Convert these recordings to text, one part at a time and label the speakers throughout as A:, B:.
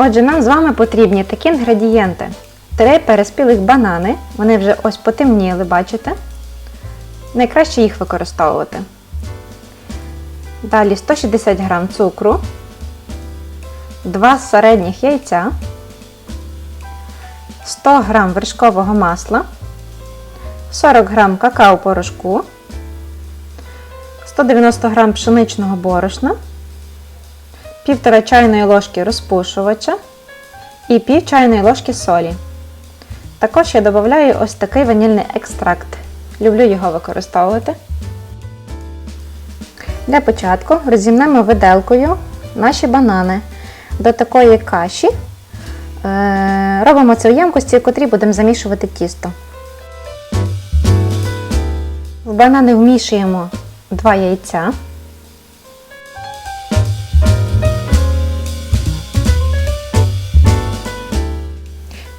A: Отже, нам з вами потрібні такі інгредієнти. Три переспілих банани, вони вже ось потемніли, бачите? Найкраще їх використовувати. Далі 160 г цукру, 2 середніх яйця, 100 г вершкового масла, 40 г какао-порошку, 190 г пшеничного борошна, 1,5 чайної ложки розпушувача і пів чайної ложки солі. Також я додаю ось такий ванільний екстракт. Люблю його використовувати. Для початку розімнемо виделкою наші банани до такої каші. Е, Робимо це в ємкості, в котрій будемо замішувати тісто. В банани вмішуємо 2 яйця.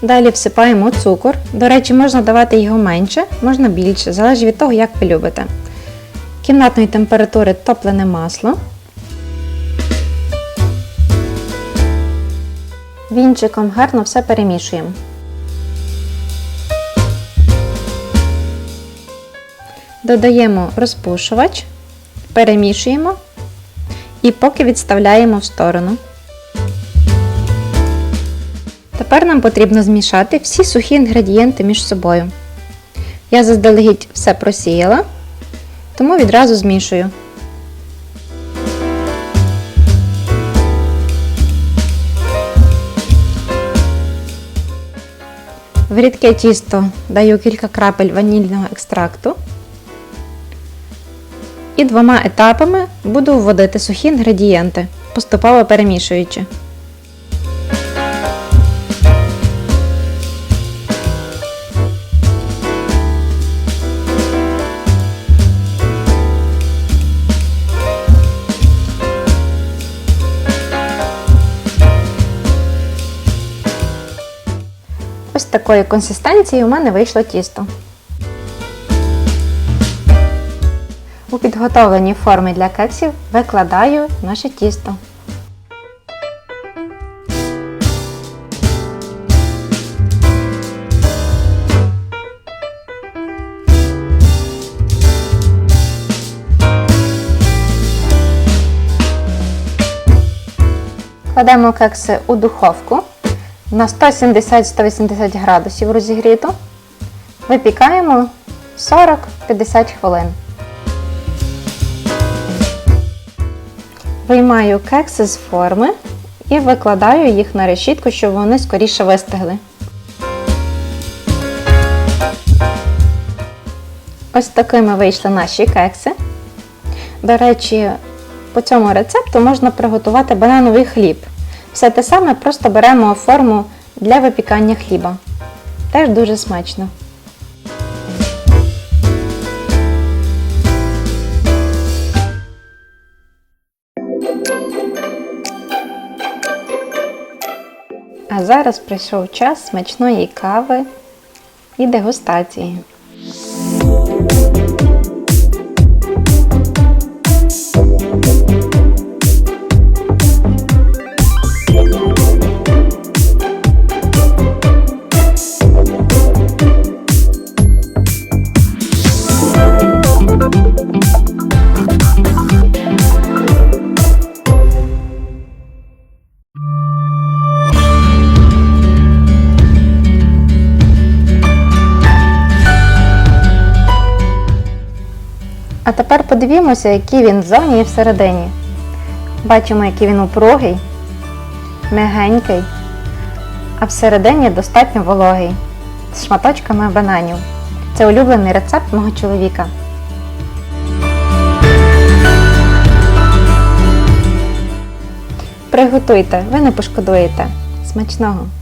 A: Далі всипаємо цукор. До речі, можна давати його менше, можна більше, залежить від того, як ви любите. Кімнатної температури топлене масло. Вінчиком гарно все перемішуємо. Додаємо розпушувач, перемішуємо і поки відставляємо в сторону. Тепер нам потрібно змішати всі сухі інгредієнти між собою. Я заздалегідь все просіяла, тому відразу змішую. В рідке тісто даю кілька крапель ванільного екстракту. І двома етапами буду вводити сухі інгредієнти, поступово перемішуючи. Ось такої консистенції у мене вийшло тісто. У підготовлені форми для кексів викладаю наше тісто. Кладемо кекси у духовку на 170-180 градусів розігріту. Випікаємо 40-50 хвилин. Виймаю кекси з форми і викладаю їх на решітку, щоб вони скоріше вистигли. Ось такими вийшли наші кекси. До речі, по цьому рецепту можна приготувати банановий хліб. Все те саме, просто беремо форму для випікання хліба. Теж дуже смачно. А зараз прийшов час смачної кави і дегустації. А тепер подивімося, який він ззовні і всередині. Бачимо, який він упругий, м'ягенький, а всередині достатньо вологий, з шматочками бананів. Це улюблений рецепт мого чоловіка. Приготуйте, ви не пошкодуєте. Смачного!